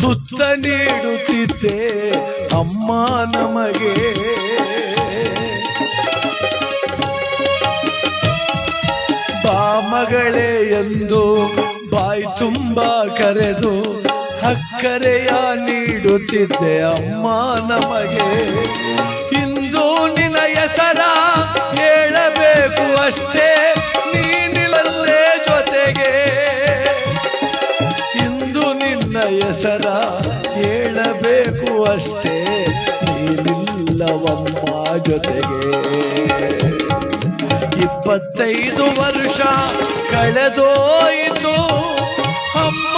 ಸುತ್ತ ನೀಡುತ್ತಿದ್ದೆ ಅಮ್ಮ ನಮಗೆ. ಬಾ ಮಗಳೇ ಎಂದು ಬಾಯಿ ತುಂಬ ಕರೆದು ಹಕ್ಕರೆಯ ನೀಡುತ್ತಿದ್ದೆ ಅಮ್ಮ ನಮಗೆ. ಹೇಳಬೇಕು ಅಷ್ಟೇ ನೀನಿಲ್ಲವಮ್ಮ ಜೊತೆಗೆ. ಇಪ್ಪತ್ತೈದು ವರ್ಷ ಕಳೆದೋಯಿತು ಅಮ್ಮ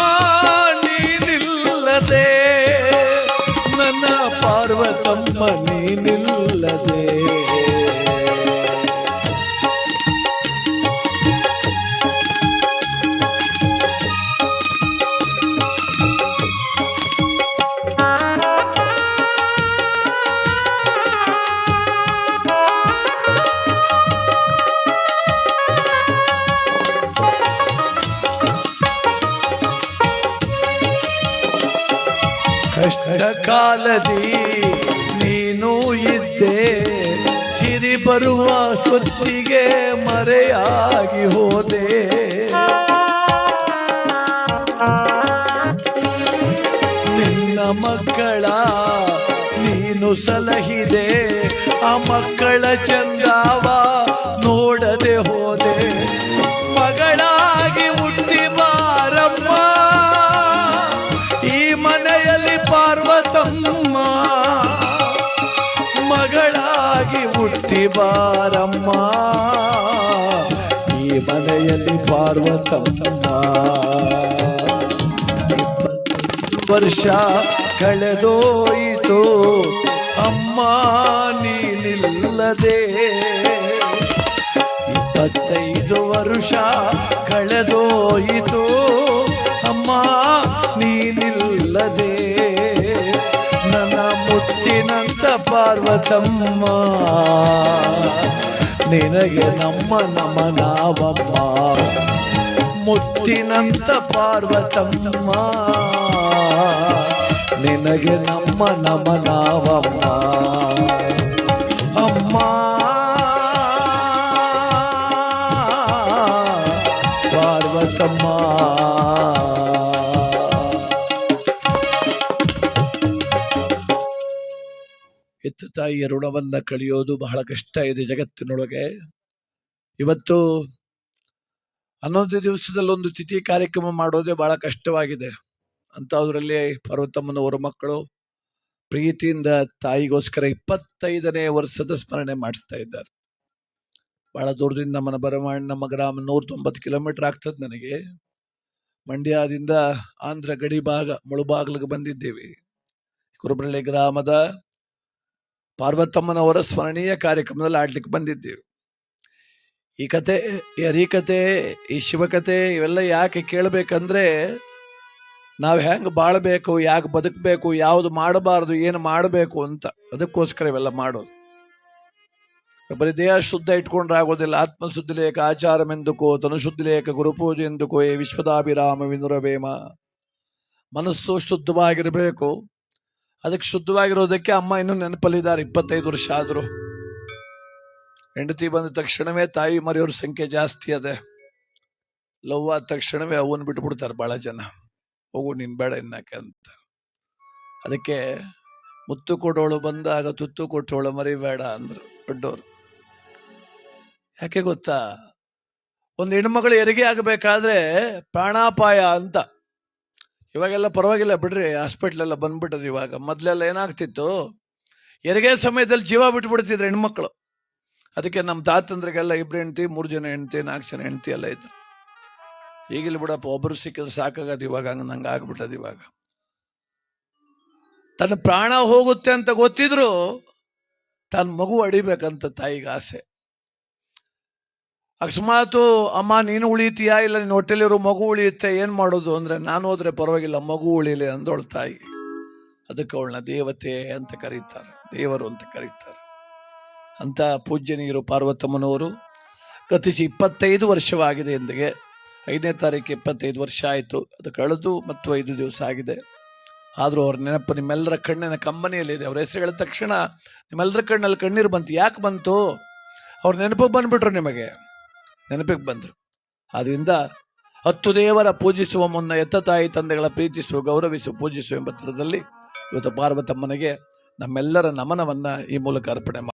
ನೀನಿಲ್ಲದೆ. ನನ್ನ ಪಾರ್ವತಮ್ಮ ನೀನಿಲ್ಲದೆ. ಕಷ್ಟ ಕಾಲದಿ ನೀನು ಇದ್ದೆ, ಸಿರಿ ಬರುವ ಸುತ್ತಿಗೆ ಮರೆಯಾಗಿ ಹೋದೆ. ನಿನ್ನ ಮಕ್ಕಳ ನೀನು ಸಲಹಿದೆ, ಆ ಮಕ್ಕಳ ಚಂದಾವ ನೋಡದೆ ಹೋದೆ. ಮಗಳಾಗಿ ಹುಟ್ಟಿ ಬಾರಮ್ಮ ಈ ಮನೆಯಲ್ಲಿ ಪಾರ್ವತಮ್ಮ. ವರ್ಷ ಕಳೆದೋಯಿತು ಅಮ್ಮ ನೀನಿಲ್ಲದೆ. ಇಪ್ಪತ್ತೈದು ವರ್ಷ ಕಳೆದೋಯಿತು ಅಮ್ಮ ನೀನಿಲ್ಲದೆ. ಪಾರ್ವತಮ್ಮ ನಿನಗೆ ನಮ್ಮ ನಮನಾವಮ್ಮ ಮುತ್ತಿನಂತ ಪಾರ್ವತಮ್ಮ ನಿನಗೆ ನಮ್ಮ ನಮನಾವಮ್ಮ ಹೆತ್ತ ತಾಯಿಯ ಋಣವನ್ನ ಕಳೆಯೋದು ಬಹಳ ಕಷ್ಟ ಇದೆ ಜಗತ್ತಿನೊಳಗೆ. ಇವತ್ತು ಹನ್ನೊಂದು ದಿವಸದಲ್ಲಿ ಒಂದು ತಿಥಿ ಕಾರ್ಯಕ್ರಮ ಮಾಡೋದೇ ಬಹಳ ಕಷ್ಟವಾಗಿದೆ. ಅಂತದ್ರಲ್ಲಿ ಪರ್ವತಮ್ಮನವರ ಮಕ್ಕಳು ಪ್ರೀತಿಯಿಂದ ತಾಯಿಗೋಸ್ಕರ ಇಪ್ಪತ್ತೈದನೇ ವರ್ಷದ ಸ್ಮರಣೆ ಮಾಡಿಸ್ತಾ ಇದ್ದಾರೆ. ಬಹಳ ದೂರದಿಂದ ನಮ್ಮನ ಬರಮಾಣ್ ನಮ್ಮ ಗ್ರಾಮ ನೂರ ತೊಂಬತ್ತು ಕಿಲೋಮೀಟರ್ ಆಗ್ತದೆ ನನಗೆ. ಮಂಡ್ಯದಿಂದ ಆಂಧ್ರ ಗಡಿ ಭಾಗ ಮುಳುಬಾಗ್ಲಿಗೆ ಬಂದಿದ್ದೇವೆ. ಕುರುಬಳ್ಳಿ ಗ್ರಾಮದ ಪಾರ್ವತಮ್ಮನವರ ಸ್ಮರಣೀಯ ಕಾರ್ಯಕ್ರಮದಲ್ಲಿ ಆಡ್ಲಿಕ್ಕೆ ಬಂದಿದ್ದೀವಿ. ಈ ಕತೆ ಈ ಹರಿಕತೆ ಈ ಶಿವಕತೆ ಇವೆಲ್ಲ ಯಾಕೆ ಕೇಳಬೇಕಂದ್ರೆ, ನಾವು ಹೆಂಗೆ ಬಾಳಬೇಕು, ಯಾಕೆ ಬದುಕಬೇಕು, ಯಾವುದು ಮಾಡಬಾರ್ದು, ಏನು ಮಾಡಬೇಕು ಅಂತ ಅದಕ್ಕೋಸ್ಕರ ಇವೆಲ್ಲ ಮಾಡೋದು. ಬರೀ ದೇಹ ಶುದ್ಧ ಇಟ್ಕೊಂಡ್ರೆ ಆಗೋದಿಲ್ಲ ಆತ್ಮ ಶುದ್ಧಿ ಲೇಖ ಆಚಾರಮೆಂದುಕೋ ತನು ಶುದ್ಧಿ ಲೇಖ, ಗುರುಪೂಜೆ ಎಂದುಕೋ, ಏ ವಿಶ್ವದಾಭಿರಾಮ ವಿನುರವೇಮ. ಮನಸ್ಸು ಶುದ್ಧವಾಗಿರಬೇಕು. ಅದಕ್ಕೆ ಶುದ್ಧವಾಗಿರೋದಕ್ಕೆ ಅಮ್ಮ ಇನ್ನೂ ನೆನಪಲ್ಲಿದ್ದಾರೆ. ಇಪ್ಪತ್ತೈದು ವರ್ಷ ಆದರೂ. ಹೆಂಡತಿ ಬಂದ ತಕ್ಷಣವೇ ತಾಯಿ ಮರೆಯೋರ ಸಂಖ್ಯೆ ಜಾಸ್ತಿ ಅದೆ. ಲವ್ ಆದ ತಕ್ಷಣವೇ ಅವನ್ನ ಬಿಟ್ಬಿಡ್ತಾರೆ ಭಾಳ ಜನ. ಹೋಗು, ನೀನು ಬೇಡ ಇನ್ನಾಕೆ ಅಂತ. ಅದಕ್ಕೆ ಮುತ್ತು ಕೊಡೋಳು ಬಂದಾಗ ತುತ್ತು ಕೊಟ್ಟೋಳು ಮರಿಬೇಡ ಅಂದ್ರು ದೊಡ್ಡವರು. ಯಾಕೆ ಗೊತ್ತಾ? ಒಂದು ಹೆಣ್ಮಗಳು ಹೆರಿಗೆ ಆಗಬೇಕಾದ್ರೆ ಪ್ರಾಣಾಪಾಯ ಅಂತ. ಇವಾಗೆಲ್ಲ ಪರವಾಗಿಲ್ಲ ಬಿಡ್ರಿ ಹಾಸ್ಪಿಟ್ಲ್ ಎಲ್ಲ ಬಂದ್ಬಿಟ್ಟದ ಇವಾಗ. ಮೊದ್ಲೆಲ್ಲ ಏನಾಗ್ತಿತ್ತು, ಹೆರಿಗೆ ಸಮಯದಲ್ಲಿ ಜೀವ ಬಿಟ್ಬಿಡ್ತಿದ್ರು ಹೆಣ್ಮಕ್ಳು. ಅದಕ್ಕೆ ನಮ್ಮ ತಾತಂದ್ರಿಗೆಲ್ಲ ಇಬ್ರು ಹೆಂಡ್ತಿ, ಮೂರು ಜನ ಹೆಂಡ್ತಿ, ನಾಲ್ಕು ಜನ ಹೆಂಡ್ತಿ ಎಲ್ಲ ಇದ್ರು. ಈಗಿಲ್ಲ ಬಿಡಪ್ಪ ಒಬ್ಬರು ಸಿಕ್ಕಿದ್ರೆ ಸಾಕಾಗದು ಇವಾಗ, ಹಂಗೆ ನಂಗೆ ಆಗ್ಬಿಟ್ಟದ ಇವಾಗ. ತನ್ನ ಪ್ರಾಣ ಹೋಗುತ್ತೆ ಅಂತ ಗೊತ್ತಿದ್ರು, ತನ್ನ ಮಗು ಅಡಿಬೇಕಂತ ತಾಯಿಗೆ ಆಸೆ. ಅಕಸ್ಮಾತು ಅಮ್ಮ, ನೀನು ಉಳಿತೀಯಾ? ಇಲ್ಲ, ನಿನ್ನ ಹೊಟ್ಟೆಲಿರೋ ಮಗು ಉಳಿಯುತ್ತೆ? ಏನು ಮಾಡೋದು? ಅಂದರೆ, ನಾನು ಹೋದ್ರೆ ಪರವಾಗಿಲ್ಲ, ಮಗು ಉಳಿಲಿ ಅಂದೊಳ ತಾಯಿ. ಅದಕ್ಕೆ ಅವಳನ್ನ ದೇವತೆ ಅಂತ ಕರೀತಾರೆ. ದೇವರು ಅಂತ ಕರೀತಾರೆ. ಅಂತ ಪೂಜ್ಯನೀಯರು ಪಾರ್ವತಮ್ಮನವರು, ಗತಿಸಿ ಇಪ್ಪತ್ತೈದು ವರ್ಷವಾಗಿದೆ ಎಂದಿಗೆ. ಐದನೇ ತಾರೀಕು ಇಪ್ಪತ್ತೈದು ವರ್ಷ ಆಯಿತು. ಅದು ಕಳೆದು ಮತ್ತು ಐದು ದಿವಸ ಆಗಿದೆ. ಆದರೂ ಅವ್ರ ನೆನಪು ನಿಮ್ಮೆಲ್ಲರ ಕಣ್ಣಿನ ಕಂಬನಿಯಲ್ಲಿದೆ. ಅವ್ರ ಹೆಸರು ಹೇಳಿದ ತಕ್ಷಣ ನಿಮ್ಮೆಲ್ಲರ ಕಣ್ಣಲ್ಲಿ ಕಣ್ಣೀರು ಬಂತು. ಯಾಕೆ ಬಂತು? ಅವ್ರ ನೆನಪು ಬಂದ್ಬಿಟ್ರು ನಿಮಗೆ. ನೆನಪಿಗೆ ಬಂದರು. ಆದ್ದರಿಂದ ಹತ್ತು ದೇವರ ಪೂಜಿಸುವ ಮುನ್ನ ಎತ್ತ ತಾಯಿ ತಂದೆಗಳ ಪ್ರೀತಿಸು, ಗೌರವಿಸು, ಪೂಜಿಸು ಎಂಬ ಥರದಲ್ಲಿ ಇವತ್ತು ಪಾರ್ವತಮ್ಮನಿಗೆ ನಮ್ಮೆಲ್ಲರ ನಮನವನ್ನು ಈ ಮೂಲಕ ಅರ್ಪಣೆ